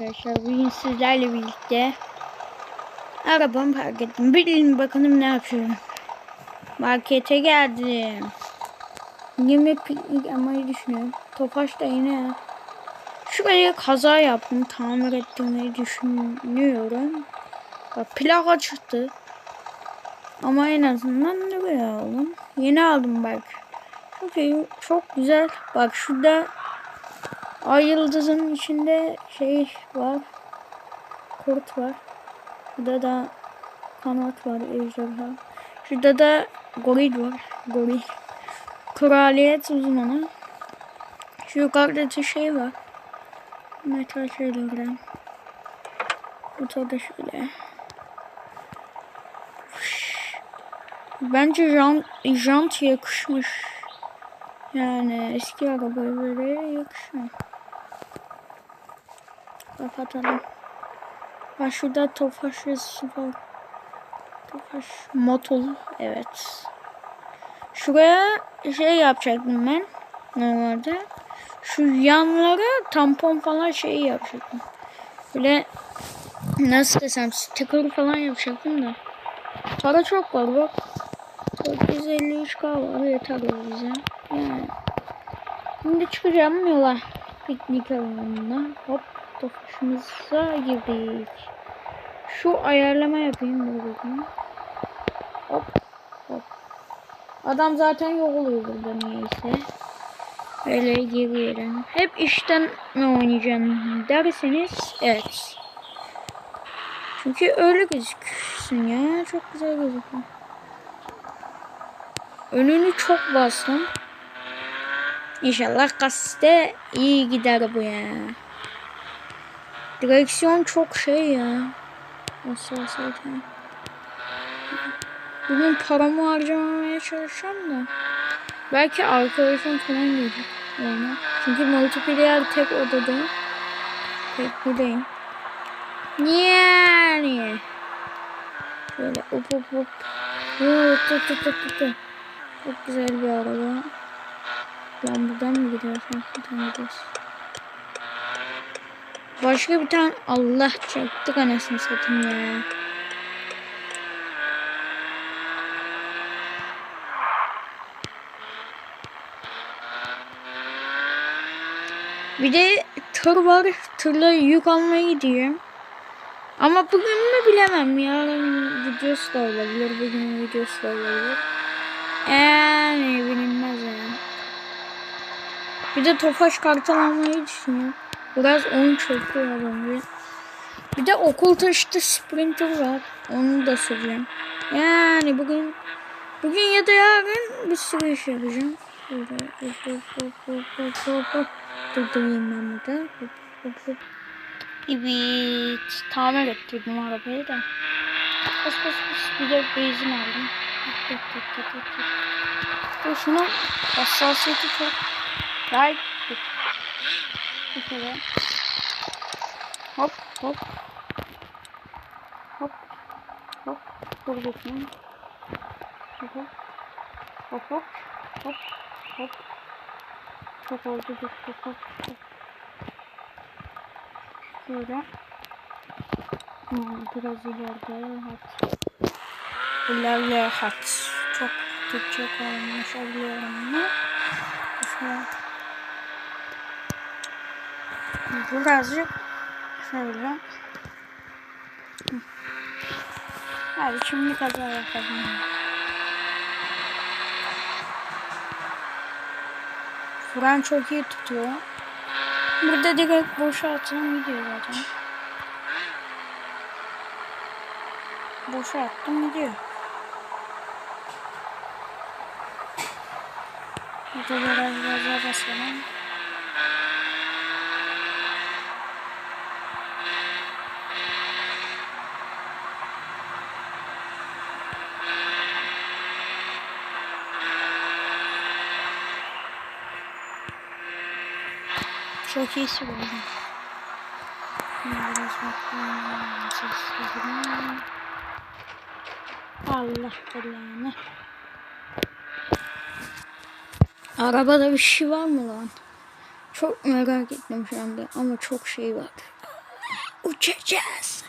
Arkadaşlar bugün sizlerle birlikte arabamı park ettim. Bilin bakalım ne yapıyorum. Markete geldim. Yine piknik yapmayı düşünüyorum. Tofaş da yine şuraya kaza yaptım. Tamir ettirmeyi düşünüyorum. Bak plaka çıktı. Ama en azından ne böyle aldım. Yeni aldım bak. Çok iyi. Çok güzel. Bak şurada Ay yıldızın içinde şey var. Kurt var. Burada da kanat var ejderha. Şurada da goril var. Goril. Kraliyet uzmanı. Şu yukarıda da şey var. Metal şeylerden. Bu da şöyle. Bence jant, jant yakışmış. Yani eski arabaya böyle yakışmıyor. Kapatalım. Bak şurada Tofaş yazısı var. Tofaş Motul. Evet. Şuraya şey yapacaktım ben. Normalde. Şu yanlara tampon falan şey yapacaktım. Böyle nasıl desem sticker falan yapacaktım da. Para çok var bak. 453k var yeter o bize. Yani. Şimdi çıkacağım yola. Piknik alanına. Hop topuşumuza girdik. Şu ayarlama yapayım burada. Hop hop. Adam zaten yok oluyor burada niyeyse. Böyle girelim. Hep işten mi oynayacağım derseniz evet. Çünkü öyle gözüküyorsun ya. Çok güzel gözüküyor. Önünü çok bastım. İnşallah kaste iyi gider bu ya. Direksiyon çok şey ya. Nasıl zaten. Bugün paramı harcamamaya çalışacağım da. Belki arkadaşım falan gelir. Yani. Çünkü multiplayer tek odadayım. Tek buradayım. Yani. Böyle hop hop. Hop hop hop hop hop. Çok güzel bir araba. Ben buradan mı gidiyoruz? Buradan gidiyoruz. Başka bir tane Allah çektik anasını satayım ya. Bir de tır var. Tırla yük almaya gidiyorum. Ama bugün mü bilemem. Yarın videosu da olabilir. Bugün videosu da olabilir. Yani bilinmez yani. Bir de Tofaş kartal almayı düşünüyorum. Biraz oyun çöktü ya bence. Bir de okul taşıtı Sprinter var. Onu da süreceğim. Yani bugün bugün ya da yarın bir sürü iş yapacağım. Durdurayım ben burada. Hop hop hop. Evet. Tamir ettirdim arabayı da. Bas bas bas. Bir de benzin aldım. Dur şunu hassasiyeti çok. Gayet. Kere. Hop hop. Hop. Hop. Dur bakayım. Hop hop. Hop hop. Hop. Hop. Çok oldu. Dur. Hop hop. hop. Şöyle. Hmm, biraz ileride. Hat. İlerle hat. Çok Türkçe konuşabiliyorum mu? Şöyle. Birazcık şöyle. Hadi şimdi kaza yapalım. Fren çok iyi tutuyor. Burada direkt boşa attım gidiyor zaten. Boşa attım gidiyor. Burada biraz gaza basalım. İyi sürüyorum. Biraz. Allah belanı. Arabada bir şey var mı lan? Çok merak ettim şu anda ama çok şey var. Uçacağız.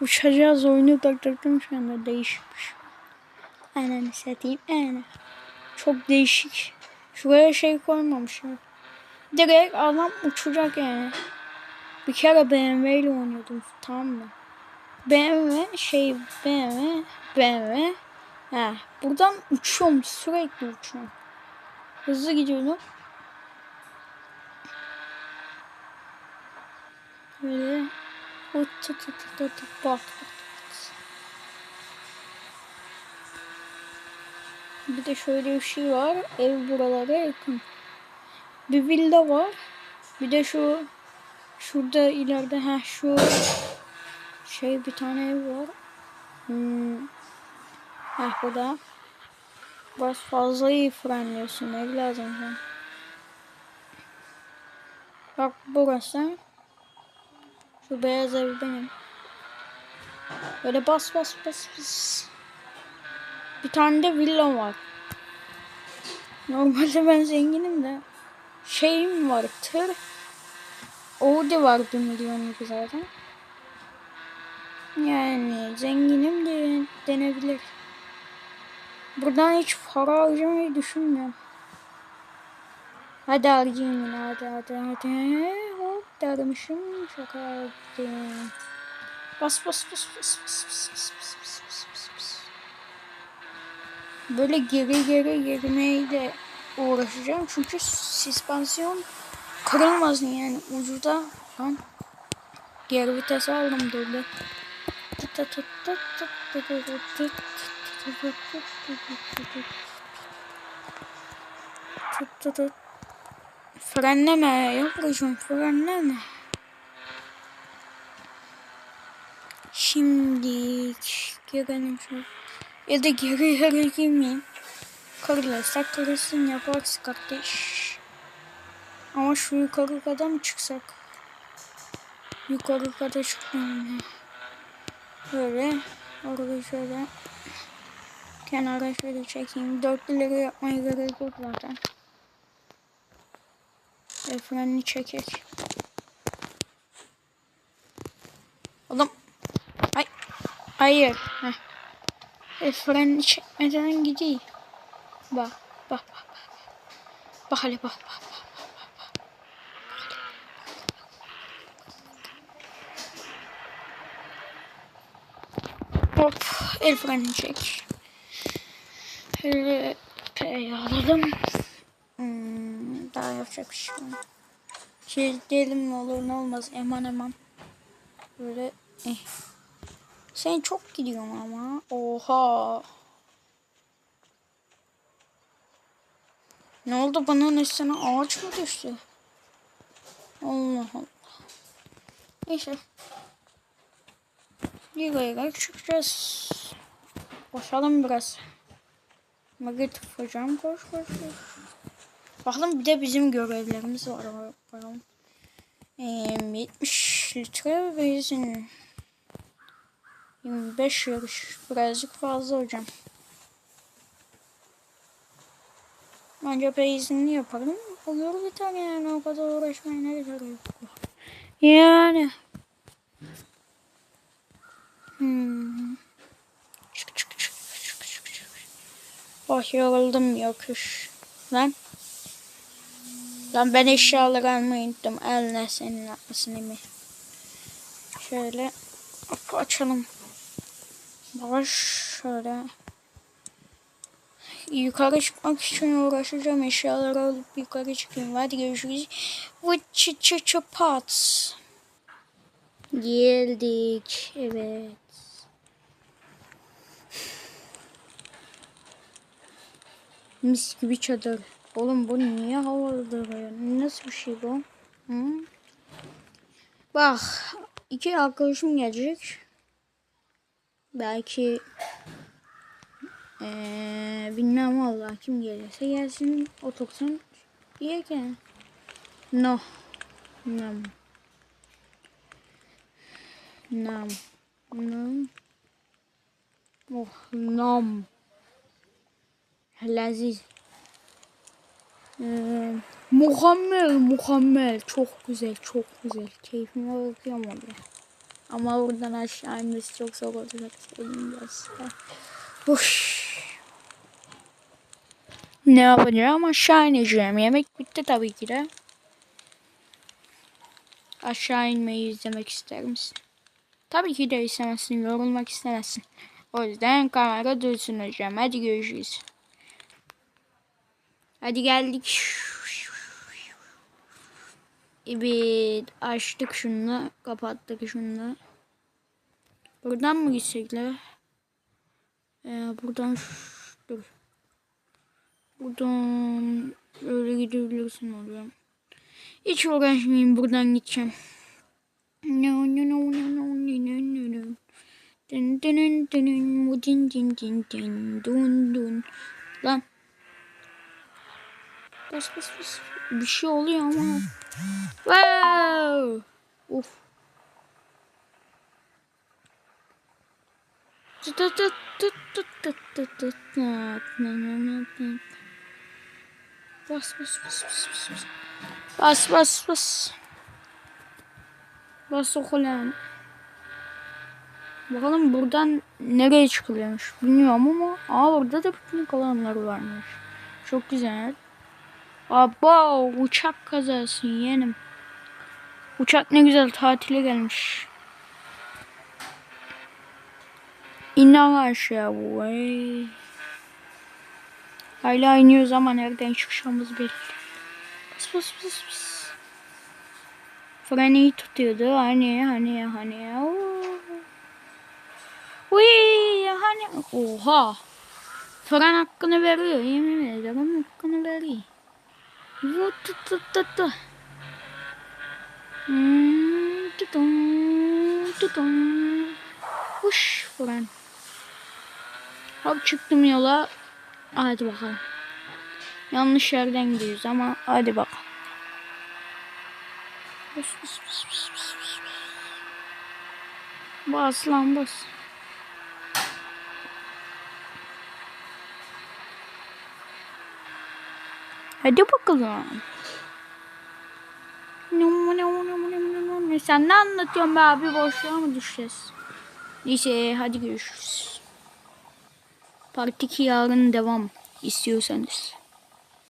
Uçacağız oyunu taktırdım şu anda değişikmiş. Ananı satayım ana. Çok değişik. Şuraya şey koymamışlar. Direkt adam uçacak yani. Bir kere BMW ile oynuyordum tamam mı? BMW şey BMW BMW Ha, buradan uçuyorum sürekli uçuyorum. Hızlı gidiyordum. Böyle Ot tut tut tut tut bak. Bir de şöyle bir şey var. Ev buralara yakın. Bir villa var. Bir de şu şurada ileride ha şu şey bir tane ev var. Hmm. Ha burada. Biraz fazla iyi frenliyorsun evladım sen. Bak burası. Şu beyaz ev benim. Böyle bas bas bas bas. Bir tane de villa var. Normalde ben zenginim de. Şeyim var tır. Audi var bir milyonluk zaten. Yani zenginim de denebilir. Buradan hiç para harcamayı düşünmüyorum. Hadi harcayayım yine hadi hadi hadi. Hop dermişim şaka yaptım. Bas bas bas bas bas bas bas bas bas bas bas. Böyle geri geri girmeyle uğraşacağım çünkü süspansiyon kırılmasın yani ucuda lan geri vites aldım durdu. Frenleme yavrucuğum frenleme. Şimdi girelim şu. Ya da geri geri girmeyeyim. Kırılırsak kırılsın yaparız kardeş. Ama şu yukarı kadar mı çıksak? Yukarı kadar çıkmayalım. Böyle orada şöyle kenara şöyle çekeyim. Dörtlüleri yapmaya gerek yok zaten. Ve frenini çekek. Oğlum. Ay. Hayır. Heh. E, frenini çekmeden gideyim. Bak. Bak. Bak. Bak, bak hele bak. Bak. Hop el frenini çek. Şöyle P'yi alalım. Hmm, daha yapacak bir şey yok. Şey diyelim ne olur ne olmaz eman eman. Böyle eh. Sen çok gidiyorsun ama. Oha. Ne oldu bana ne sana ağaç mı düştü? Allah Allah. Neyse. Yıkayarak çıkacağız. Koşalım biraz. Magit hocam koş koş koş. Bakalım bir de bizim görevlerimiz var. Bakalım. Ee, 70 litre benzin. 25 yarış. Birazcık fazla hocam. Bence benzinli yapalım. Olur biter yani o kadar uğraşmaya ne gerek yok. Yani. Hmm. Çık çık. Oh yoruldum yokuş. Lan. Lan ben eşyaları almayı unuttum. Eline senin atmasını mi? Şöyle açalım. Baş şöyle. Yukarı çıkmak için uğraşacağım. Eşyaları alıp yukarı çıkayım. Hadi görüşürüz. Ch pots. Geldik. Evet. Mis gibi çadır. Oğlum bu niye havalıdır ya? Nasıl bir şey bu? Hı? Bak. iki arkadaşım gelecek. Belki ee, bilmem valla kim gelirse gelsin otursun yerken. No. Nam. Nam. Nam. Oh nam. Leziz. Ee, mükemmel, mükemmel. Çok güzel, çok güzel. Keyfime bakıyorum orada. Ama buradan aşağı inmesi çok zor olacak. Söyleyeyim ben size. Ne yapacağım? Aşağı ineceğim. Yemek bitti tabii ki de. Aşağı inmeyi izlemek ister misin? Tabii ki de istemezsin. Yorulmak istemezsin. O yüzden kamera dursun hocam. Hadi görüşürüz. Hadi geldik. Evet. Açtık şunu. Kapattık şunu. Buradan mı gitsek? Ee, buradan dur. Buradan öyle gidebilirsin oluyor. Hiç uğraşmayayım buradan gideceğim. No no no no no no no no. Dın dın dın dın dın din din dun dun. Lan. Bas bas bas. Bir şey oluyor ama. Wow. Uf. Tut tut tut tut tut tut tut Bas bas bas bas bas. bas. Bas bas bas. Bas okulan. Bakalım buradan nereye çıkılıyormuş bilmiyorum ama aa burada da piknik alanları varmış. Çok güzel. Aba uçak kazası yeğenim. Uçak ne güzel tatile gelmiş. İnan aşağı bu. Ey. Hala iniyoruz ama nereden çıkacağımız belli. Bas bas bas bas. Freni tutuyordu. Hani hani hani. Uy hani. Oha. Fren hakkını veriyor. Yemin ederim hakkını veriyor. Vut tut tut tut tut. Hmm, tutum, tutum. Huş fren. Hop çıktım yola. Hadi bakalım. Yanlış yerden gidiyoruz ama hadi bakalım. Bas bas bas bas bas bas. Bas lan bas. Hadi bakalım. Sen ne anlatıyorsun be abi boşluğa mı düşeceğiz? Neyse hadi görüşürüz. Part 2 yarın devam istiyorsanız.